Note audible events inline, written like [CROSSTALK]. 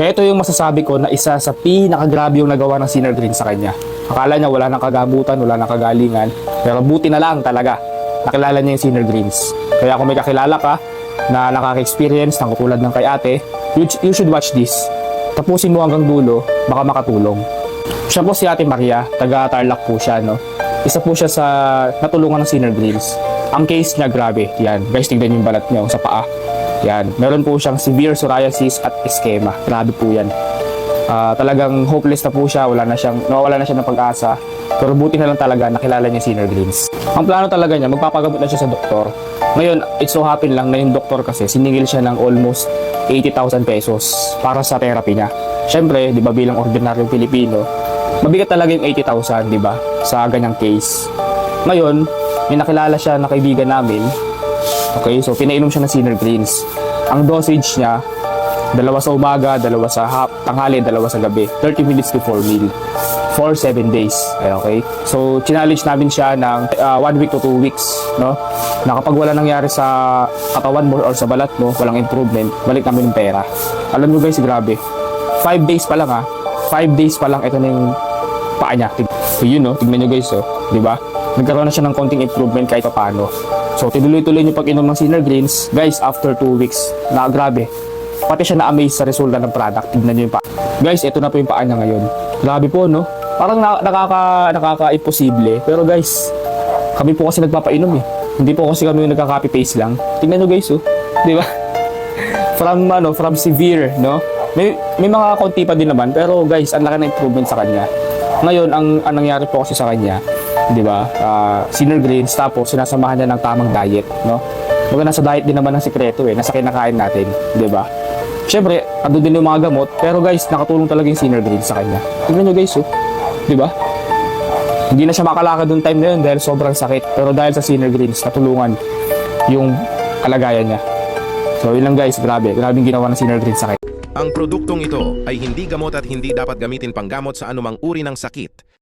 Ito yung masasabi ko na isa sa pinakagrabe yung nagawa ng Sinner Green sa kanya. Akala niya wala nang kagabutan, wala nang kagalingan. Pero buti na lang talaga. Nakilala niya yung Sinner Greens. Kaya kung may kakilala ka na nakaka-experience ng katulad ng kay ate, you, you should watch this. Tapusin mo hanggang dulo, baka makatulong. Siya po si Ate Maria, taga Tarlac po siya, no? Isa po siya sa natulungan ng Sinner Greens. Ang case niya, grabe. Yan, guys, tignan yung balat niya oh, sa paa. Yan, meron po siyang severe psoriasis at ischema. Grabe po yan. Ah, talagang hopeless na po siya, wala na siyang, nawawala na siya ng pag-asa. Pero buti na lang talaga nakilala niya si Sinner Greens. Ang plano talaga niya, magpapagamot na siya sa doktor. Ngayon, it so happen lang na yung doktor kasi siningil siya ng almost 80,000 pesos para sa therapy niya. Siyempre, di ba bilang ordinaryong Pilipino, mabigat talaga yung 80,000, di ba? Sa ganyang case. Ngayon, may nakilala siya na kaibigan namin. Okay, so pinainom siya ng Sinner Greens. Ang dosage niya, dalawa sa umaga, dalawa sa hap, tanghali, dalawa sa gabi. 30 minutes before meal. For 7 days. Ay, okay? So, challenge namin siya ng 1 week to 2 weeks. No? Na kapag wala nangyari sa katawan mo or sa balat mo, walang improvement, balik namin yung pera. Alam nyo guys, grabe. 5 days pa lang ha. 5 days pa lang, ito na yung paa niya. So, yun no, tignan nyo guys oh. Di ba? Nagkaroon na siya ng konting improvement kahit pa paano. So, tinuloy-tuloy yung pag-inom ng Sinner Greens. Guys, after 2 weeks, na grabe. Pati siya na-amaze sa resulta ng product. Tignan nyo yung paa. Guys, ito na po yung paa niya ngayon. Grabe po, no? Parang na- nakaka, nakaka-imposible. Pero guys, kami po kasi nagpapainom eh. Hindi po kasi kami nagka-copy paste lang. Tingnan nyo guys, oh. [LAUGHS] Di ba? from ano, from severe, no? May may mga konti pa din naman, pero guys, ang laki na improvement sa kanya. Ngayon, ang, ang nangyari po kasi sa kanya, 'di ba? Ah, sinner greens tapos sinasamahan niya ng tamang diet, no? Baga nasa diet din naman ang sikreto eh, nasa kinakain natin, 'di ba? Siyempre, ando din yung mga gamot, pero guys, nakatulong talaga yung sinner greens sa kanya. Tingnan nyo guys, oh. 'Di ba? Hindi na siya makalakad noong time na yun dahil sobrang sakit. Pero dahil sa sinner greens, natulungan yung kalagayan niya. So yun lang guys, grabe. Grabe yung ginawa ng sinner greens sa kanya. Ang produktong ito ay hindi gamot at hindi dapat gamitin panggamot sa anumang uri ng sakit.